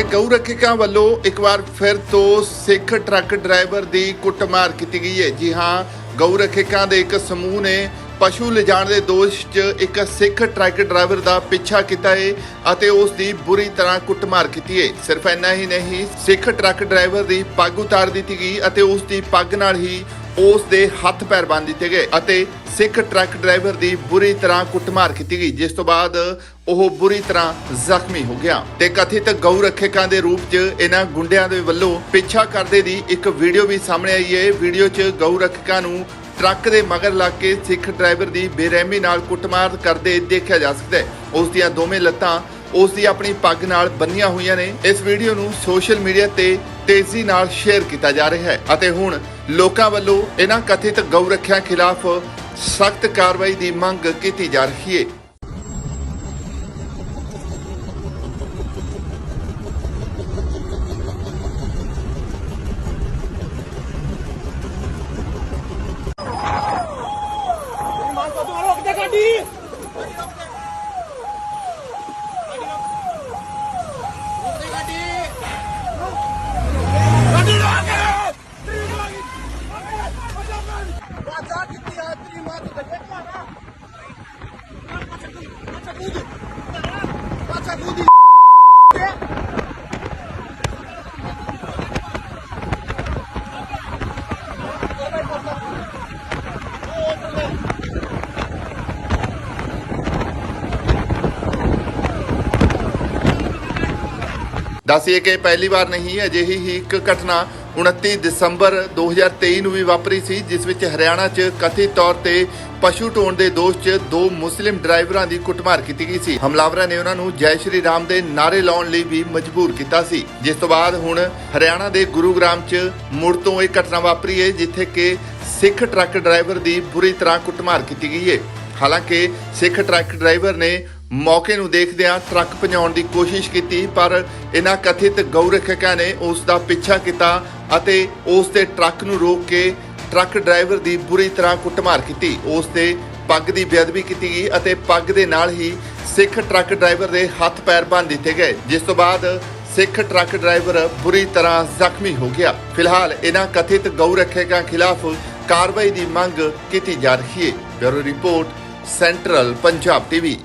ਗਊ ਰੱਖਿਕਾਂ ਵੱਲੋਂ ਇੱਕ ਵਾਰ ਫਿਰ ਤੋਂ ਸਿੱਖ ਟਰੱਕ ਡਰਾਈਵਰ ਦੀ ਕੁੱਟਮਾਰ ਕੀਤੀ ਗਈ ਹੈ। ਜੀ ਹਾਂ ਗਊ ਰੱਖਿਕਾਂ ਦੇ ਇੱਕ ਸਮੂਹ ਨੇ ਪਸ਼ੂ ਲਿਜਾਣ ਦੇ ਦੋਸ਼ 'ਚ ਇੱਕ ਸਿੱਖ ਟਰੱਕ ਡਰਾਈਵਰ ਦਾ ਪਿੱਛਾ ਕੀਤਾ ਹੈ ਅਤੇ ਉਸ ਦੀ ਬੁਰੀ ਤਰ੍ਹਾਂ ਕੁੱਟਮਾਰ ਕੀਤੀ ਹੈ। ਸਿਰਫ ਇੰਨਾ ਹੀ ਨਹੀਂ, ਸਿੱਖ ਟਰੱਕ ਡਰਾਈਵਰ ਦੀ ਪੱਗ ਉਤਾਰ ਦਿੱਤੀ ਗਈ ਅਤੇ ਉਸ ਦੀ ਪੱਗ ਨਾਲ ਹੀ ਉਸ ਦੇ ਹੱਥ ਪੈਰ ਬੰਨ੍ਹ ਦਿੱਤੇ ਗਏ ਅਤੇ ਸਿੱਖ ਟਰੱਕ ਡਰਾਈਵਰ ਦੀ ਬੁਰੀ ਤਰ੍ਹਾਂ ਕੁੱਟਮਾਰ ਕੀਤੀ ਗਈ, ਜਿਸ ਤੋਂ ਬਾਅਦ ਉਹ ਬੁਰੀ ਤਰ੍ਹਾਂ ਜ਼ਖਮੀ ਹੋ ਗਿਆ। ਤੇ ਕਥਿਤ ਗਊ ਰੱਖਿਅਕਾਂ ਦੇ ਰੂਪ 'ਚ ਇਹਨਾਂ ਗੁੰਡਿਆਂ ਦੇ ਵੱਲੋਂ ਪਿੱਛਾ ਕਰਦੇ ਦੀ ਇੱਕ ਵੀਡੀਓ ਵੀ ਸਾਹਮਣੇ ਆਈ ਹੈ। ਵੀਡੀਓ 'ਚ ਗਊ ਰੱਖਿਅਕਾਂ ਨੂੰ ਟਰੱਕ ਦੇ ਮਗਰ ਲੱਗ ਕੇ ਸਿੱਖ ਡਰਾਈਵਰ ਦੀ ਬੇਰਹਿਮੀ ਨਾਲ ਕੁੱਟਮਾਰ ਕਰਦੇ ਦੇਖਿਆ ਜਾ ਸਕਦਾ ਹੈ। ਉਸ ਦੀਆਂ ਦੋਵੇਂ ਲੱਤਾਂ ਉਸ ਦੀ ਆਪਣੀ ਪੱਗ ਨਾਲ ਬੰਨੀਆਂ ਹੋਈਆਂ ਨੇ। ਇਸ ਵੀਡੀਓ ਨੂੰ ਸੋਸ਼ਲ ਮੀਡੀਆ ਤੇ ਤੇਜ਼ੀ ਨਾਲ ਸ਼ੇਅਰ ਕੀਤਾ ਜਾ ਰਿਹਾ ਹੈ ਅਤੇ ਹੁਣ ਲੋਕਾਂ ਵੱਲੋਂ ਇਹਨਾਂ ਕਥਿਤ ਗਊ ਰੱਖਿਆ ਖਿਲਾਫ ਸਖਤ ਕਾਰਵਾਈ ਦੀ ਮੰਗ ਕੀਤੀ ਜਾ ਰਹੀ ਹੈ ਮਾਰ ਰੋਕ ਦੇ ਗੱਡੀ ਰੋਕ ਦੇ ਗੱਡੀ ਗੱਡੀ ਰੋਕ ਬਾਜਾ ਕਿੱਥੇ ਆ ਤੇਰੀ ਮਾਂ ਤੇ ਦੇਖਿਆ ਨਾ ਬਾਜਾ ਕੂਦੀ ਬਾਜਾ ਕੂਦੀ ਦੱਸਿਏ ਕਿ ਪਹਿਲੀ ਵਾਰ ਨਹੀਂ, ਅਜਿਹੀ ਹੀ ਇੱਕ ਘਟਨਾ 29 ਦਸੰਬਰ 2023 ਨੂੰ ਵੀ ਵਾਪਰੀ ਸੀ, ਜਿਸ ਵਿੱਚ ਹਰਿਆਣਾ 'ਚ ਕਥਿਤ ਤੌਰ ਤੇ ਪਸ਼ੂ ਢੋਣ ਦੇ ਦੋਸ਼ 'ਚ ਦੋ ਮੁਸਲਿਮ ਡਰਾਈਵਰਾਂ ਦੀ ਕੁੱਟਮਾਰ ਕੀਤੀ ਗਈ ਸੀ। ਹਮਲਾਵਰਾਂ ਨੇ ਉਹਨਾਂ ਨੂੰ ਜੈ ਸ਼੍ਰੀ ਰਾਮ ਦੇ ਨਾਰੇ ਲਾਉਣ ਲਈ ਵੀ ਮਜਬੂਰ ਕੀਤਾ ਸੀ। ਜਿਸ ਤੋਂ ਬਾਅਦ ਹੁਣ ਹਰਿਆਣਾ ਦੇ ਗੁਰੂਗ੍ਰਾਮ 'ਚ ਮੁੜ ਤੋਂ ਇਹ ਘਟਨਾ ਵਾਪਰੀ ਹੈ, ਜਿੱਥੇ ਕਿ ਸਿੱਖ ਟਰੱਕ ਡਰਾਈਵਰ ਦੀ ਬੁਰੀ ਤਰ੍ਹਾਂ ਕੁੱਟਮਾਰ ਕੀਤੀ ਗਈ ਹੈ। ਹਾਲਾਂਕਿ ਸਿੱਖ ਟਰੱਕ ਡਰਾਈਵਰ ਨੇ ਮੌਕੇ ਨੂੰ ਦੇਖਦਿਆਂ ਟਰੱਕ ਭਜਾਉਣ ਦੀ ਕੋਸ਼ਿਸ਼ ਕੀਤੀ, ਪਰ ਇਹਨਾਂ ਕਥਿਤ ਗਊ ਰੱਖਿਅਕਾਂ ਨੇ ਉਸ ਦਾ ਪਿੱਛਾ ਕੀਤਾ ਅਤੇ ਉਸ ਦੇ ਟਰੱਕ ਨੂੰ ਰੋਕ ਕੇ ਟਰੱਕ ਡਰਾਈਵਰ ਦੀ ਬੁਰੀ ਤਰ੍ਹਾਂ ਕੁੱਟਮਾਰ ਕੀਤੀ। ਉਸ ਦੇ ਪੱਗ ਦੀ ਬੇਅਦਬੀ ਕੀਤੀ ਗਈ ਅਤੇ ਪੱਗ ਦੇ ਨਾਲ ਹੀ ਸਿੱਖ ਟਰੱਕ ਡਰਾਈਵਰ ਦੇ ਹੱਥ ਪੈਰ ਬੰਨ ਦਿੱਤੇ ਗਏ। ਜਿਸ ਤੋਂ ਬਾਅਦ ਸਿੱਖ ਟਰੱਕ ਡਰਾਈਵਰ ਬੁਰੀ ਤਰ੍ਹਾਂ ਜ਼ਖਮੀ ਹੋ ਗਿਆ। ਫਿਲਹਾਲ ਇਹਨਾਂ ਕਥਿਤ ਗਊ ਰੱਖਿਅਕਾਂ ਖਿਲਾਫ ਕਾਰਵਾਈ ਦੀ ਮੰਗ ਕੀਤੀ ਜਾ ਰਹੀ ਹੈ। Bureau report, central Punjab TV.